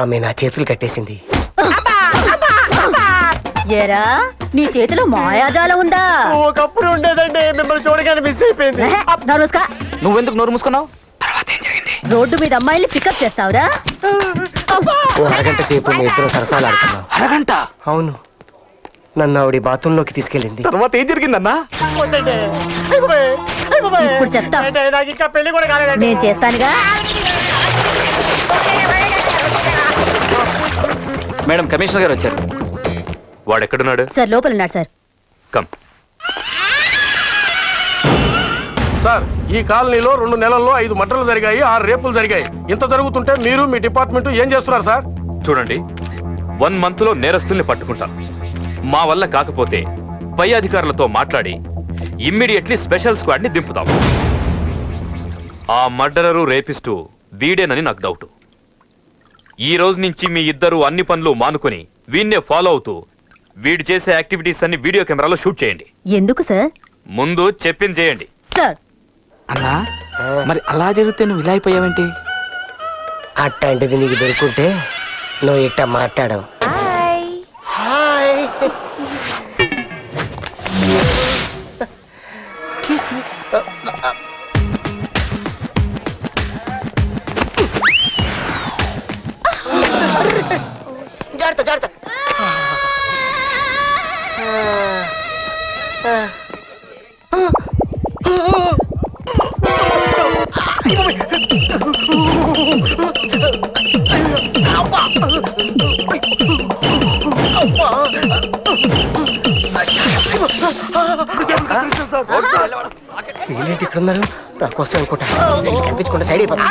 ఆమె నా చేతులు కట్టేసింది. ఏరా నీ చేతిలో మాయాజాలం ఉందా? ఒకప్పుడు ఉండేదండి మిమ్మల్ని చూడగానే మిస్ అయిపోయింది. నువ్వెందుకు నోరు మూసుకున్నావు? రోడ్డు మీద అమ్మాయిల్ని పికప్ చేస్తావురా? అరగంట సేపు మీ ఇద్దరు సరసాలు ఆడుతున్నాం అరగంట? అవును. నన్ను ఆవిడ బాత్రూంలోకి తీసుకెళ్ళింది. తర్వాత ఏం జరిగిందన్నా? ఇప్పుడు చెప్తా. నేను చేస్తానుగా. మేడం కమిషనర్ గారు వచ్చారు. వాడు ఎక్కడున్నాడు సార్ లోపల ఉన్నాడు సార్. కమ్. సార్ ఈ కాలనీలో రెండు నెలల్లో ఐదు మర్డర్లు జరిగాయి ఆరు రేపులు జరిగాయి. ఇంత జరుగుతుంటే మీరు మీ డిపార్ట్మెంట్ ఏం చేస్తున్నారు సార్? చూడండి వన్ మంత్లో నేరస్తుల్ని పట్టుకుంటాం. మా వల్ల కాకపోతే పై అధికారులతో మాట్లాడి ఇమ్మీడియట్లీ స్పెషల్ స్క్వాడ్ని దింపుతాం. ఆ మర్డరరు రేపిస్టు వీడేనని నాకు డౌట్. ఈ రోజు నుంచి మీ ఇద్దరు అన్ని పనులు మానుకొని వీణ్ణే ఫాలో అవుతూ వీడు చేసే యాక్టివిటీస్ అన్ని వీడియో కెమెరాలో షూట్ చేయండి. ఎందుకు సార్ ముందు చెప్పింది చేయండి. సార్ అన్నా మరి అలా జరిగితే నువ్వు ఇలా అయిపోయావేంటి? అట్లాంటిది నీకు దొరుకుంటే నువ్వు ఇట్ట మాట్లాడవు. వీళ్ళేంటి ఇక్కడ ఉన్నారు? నా కోసం అనుకుంటా. వీళ్ళు కనిపించకుండా సైడ్ అయిపోతా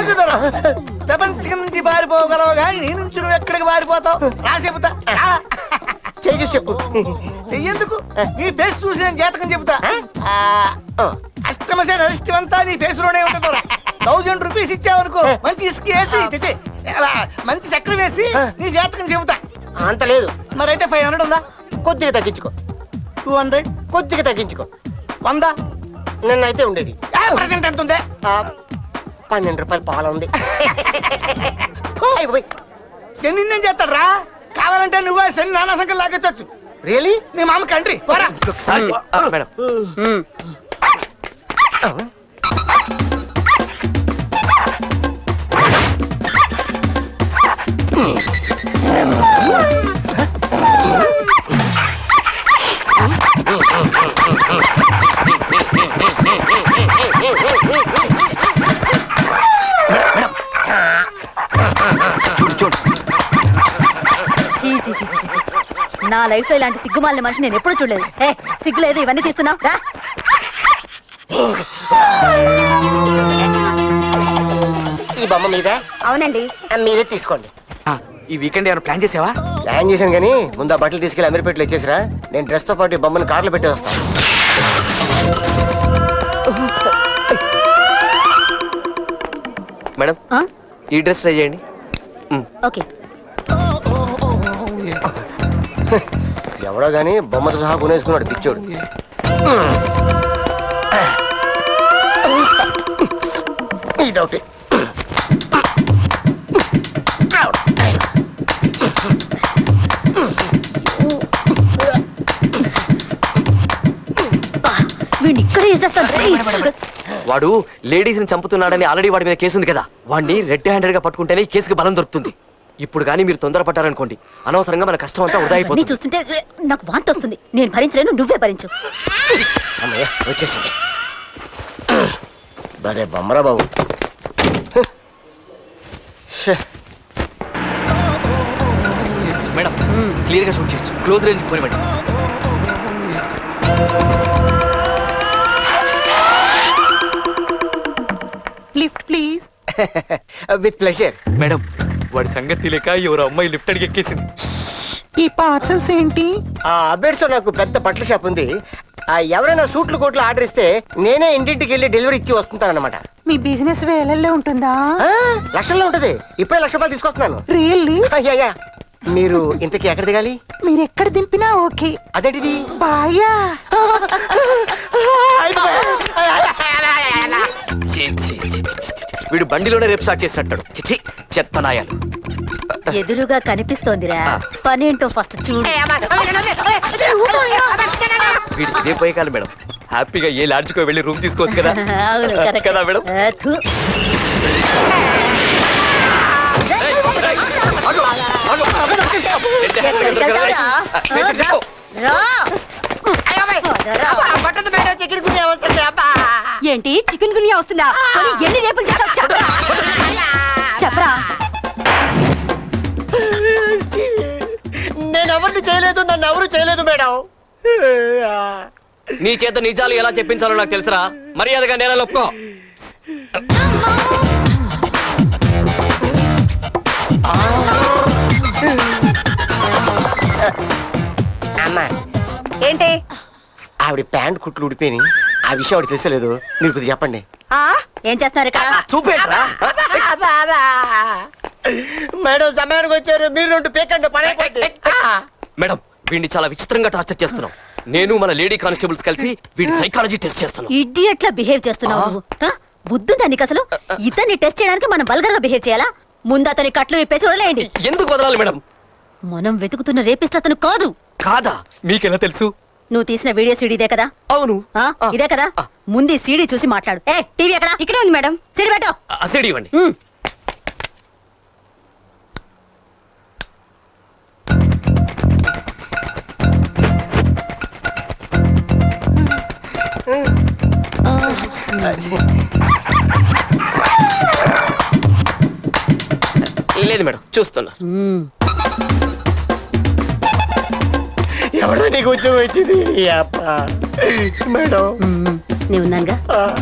ప్రపంచం నుంచి పారిపోగలవు కానీ నీ నుంచి నువ్వు ఎక్కడికి పారిపోతావు? రా చెబుతా. రా. చేయి చూసి చెప్పు. చెయ్యేందుకు? నీ ఫేస్ చూసి నేను జాతకం చెబుతా. ఆ, నీ ఫేస్లోనే ఉంటుంది థౌజండ్ రూపీస్ ఇచ్చావనుకో మంచి ఇసుక వేసి చిచి, అలా మంచి చక్రం వేసి నీ జాతకం చెబుతా. అంత లేదు. మరైతే ఫైవ్ హండ్రెడ్ ఉందా? కొద్దిగా తగ్గించుకో. టూ హండ్రెడ్ కొద్దిగా తగ్గించుకో. వంద? నిన్నైతే ఉండేది. ప్రజెంట్ ఎంత ఉంది? పన్నెండు రూపాయలు పాల ఉంది. శని నేను చేస్తాడు రా కావాలంటే నువ్వు శని నానా సంఖ్యలు లాగెత్తచ్చు రియలీ మీ మామ కండ్రి మేడం. చూడు నా లైఫ్లో ఇలాంటి సిగ్గుమాలిన మనిషి నేను ఎప్పుడు చూడలేదు. ఏ సిగ్గు లేదు ఇవన్నీ తీస్తున్నావు రా. ఈ బొమ్మ మీద? అవునండి. మీదే తీసుకోండి. ఆ, ఈ వీకెండ్ ఏమైనా ప్లాన్ చేసావా? ప్లాన్ చేశాను కానీ ముందు ఆ బట్టలు తీసుకెళ్ళి అమీర్పేటలో ఇచ్చేసిరా. నేను డ్రెస్తో పాటు ఈ బొమ్మను కార్లో పెట్టి వస్తాను మేడం ఆ? ఈ డ్రెస్ ట్రై చేయండి. ఓకే. ఎవడో గానీ బొమ్మతో సహా కొనేసుకున్నాడు పిచ్చోడు. ఇది ఒకటి వీడిని ఇక్కడే వేసేస్తాను. వాడు లేడీస్ని చంపుతున్నాడని ఆల్రెడీ వాడి మీద కేసు ఉంది కదా. వాడిని రెడ్ హ్యాండెడ్గా పట్టుకుంటేనే ఈ కేసుకి బలం దొరుకుతుంది. ఇప్పుడు కానీ మీరు తొందరపడ్డారనుకోండి. అనవసరంగా మన కష్టం అంతా వృధా నీ అయిపోతుంది. చూస్తుంటే ఏ, నాకు వాంతి వస్తుంది. నేను భరించలేను నువ్వే భరించు. అమ్మయ్య వచ్చేసింది. బొమ్మరా బాబు. మేడం క్లియర్గా షూట్ చేయొచ్చు. Close range పోనివ్వండి. Lift please. With pleasure. Madam వాడి సంగతి తెలియక ఎవరు అమ్మాయి లిఫ్ట్ అడిగి ఎక్కేసింది. ఈ పార్సల్స్ ఏంటి? ఆ అబేడ్స్లో నాకు పెద్ద బట్టల షాప్ ఉంది. ఆ ఎవరైనా సూట్లు కోట్లు ఆర్డర్ ఇస్తే నేనే ఇంటింటికి వెళ్ళి డెలివరీ ఇచ్చి వస్తుంటానన్నమాట. మీ బిజినెస్ వేలల్లో ఉంటుందా? ఆ, లక్షల్లో ఉంటది. ఇప్పుడే లక్ష రూపాయలు తీసుకొస్తున్నాను. రియల్లీ అయ్యా, అయ్యా. మీరు ఇంతకీ ఎక్కడ దిగాలి? మీరు ఎక్కడ దింపినా ఓకే. అదేంటిది? బాయా. ఛీ, ఛీ, ఛీ, ఛీ, ఛీ. వీడు బండిలోనే రేపు స్టార్ట్ చేసినట్టాడు చిచి చెత్త నాయాలు ఎదురుగా కనిపిస్తోందిరా పనేంటో ఫస్ట్ చూడు వీడికి ఇదే పోయే కాలం మేడం హ్యాపీగా ఏ లాడ్జ్కో వెళ్ళి రూమ్ తీసుకోవచ్చు కదా. కదా మేడం ఆ, థు. ఎక్కడికి వెళ్తావురా? ఆ, రా. రా. రా. ఏంటి? చికెన్ గునియా వస్తుందా? పోనీ ఎన్ని రేపులు చేసావు చెప్పరా? చెప్పరా? నేను ఎవరిని చేయలేదు నన్ను ఎవరు చేయలేదు మేడం? నీ చేత నిజాలు ఎలా చెప్పించాలో నాకు తెలుసురా. మర్యాదగా నేల ఒప్పుకో. అమ్మా ఏంటి? ఆవిడ ప్యాంట్ కుట్లు ఉడిపోయి ఆ విషయం ఆవిడ తెలుసలేదు మీరు కొద్దిగా చెప్పండి. ఆ? ఏం చేస్తున్నారు ఇక్కడ? చూపేట్రా మేడం సమయానికి వచ్చారు. మీరు రెండు పీకండి పని అయిపోద్ది. మేడం వీడిని చాలా విచిత్రంగా టార్చర్ చేస్తున్నాం. నేను మన లేడీ కానిస్టేబుల్స్ కలిసి వీడి సైకాలజీ టెస్ట్ చేస్తున్నాం. ఇడియట్లా బిహేవ్ చేస్తున్నావు. నువ్వు ఆ? బుద్ధుందా నీకు అసలు? ఇతన్ని టెస్ట్ చేయడానికి మనం బల్గర్గా బిహేవ్ చేయాలా? ముందు అతని కట్లు విప్పేసి వదిలేయండి. ఎందుకు వదలాలి మేడం? మనం వెతుకుతున్న రేపిస్ట్ అతను కాదు. కాదా? మీకెలా తెలుసు? నువ్వు తీసిన వీడియో సీడీ ఇదే కదా? అవును. ఆ? ఇదే కదా? ముందు ఈ సీడీ చూసి మాట్లాడు. ఏ టీవీ ఎక్కడ? ఇక్కడే ఉంది మేడం. సీడీ పెట్టు. అసిడి ఇవ్వండి. ఉమ్. లేదు మేడం. చూస్తున్నా ఉమ్. ఎవడో నీకు ఉద్యోగం ఈ అప్ప. మేడం. నేను ఉన్నానుగా. ఆ,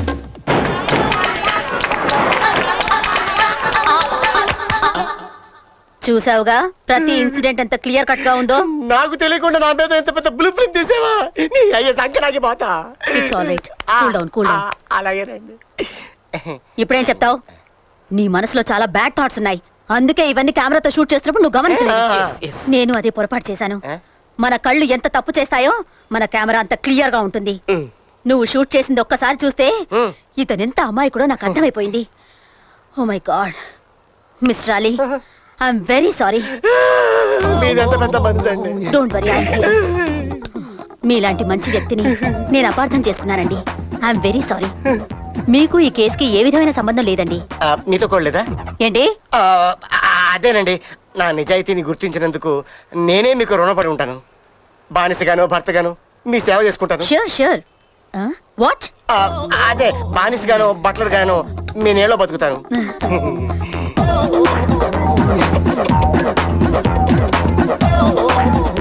చూసావుగా? ప్రతి ఇన్సిడెంట్ ఎంత క్లియర్ కట్గా ఉందో? నాకు తెలియకుండా నా మీద ఎంత పెద్ద బ్లూ ప్రింట్ తీసేవా? నీ అయ్యే సంఖ్య పోతా. It's all right cool down cool down అలాగేనండి ఇప్పుడేం చెప్తావు? నీ మనసులో చాలా బ్యాడ్ థాట్స్ ఉన్నాయి. అందుకే ఇవన్నీ కెమెరాతో షూట్ చేస్తున్నప్పుడు నువ్వు గమనించలేదు. Yes, yes. నేను అదే పొరపాటు చేశాను. Eh? మన కళ్ళు ఎంత తప్పు చేస్తాయో మన కెమెరా అంత క్లియర్గా ఉంటుంది. నువ్వు షూట్ చేసింది ఒక్కసారి చూస్తే. ఇతనెంత అమ్మాయి కూడా నాకు అర్థమైపోయింది. ఓ my god mister Ali I'm very sorry don't worry మీలాంటి మంచి వ్యక్తిని నేను అపార్థం చేసుకున్నానండి. ఐఎమ్ వెరీ సారీ మీకు ఈ కేసుకి ఏ విధమైన సంబంధం లేదండి. మీతో ఏంటి? అదేనండి నా నిజాయితీని గుర్తించినందుకు నేనే మీకు రుణపడి ఉంటాను. బానిసగాను భర్తగాను మీ సేవ చేసుకుంటాను. షూర్ షూర్ వాట్ అదే బానిసగాను బట్లర్గాను మీ నేలో బతుకుతాను.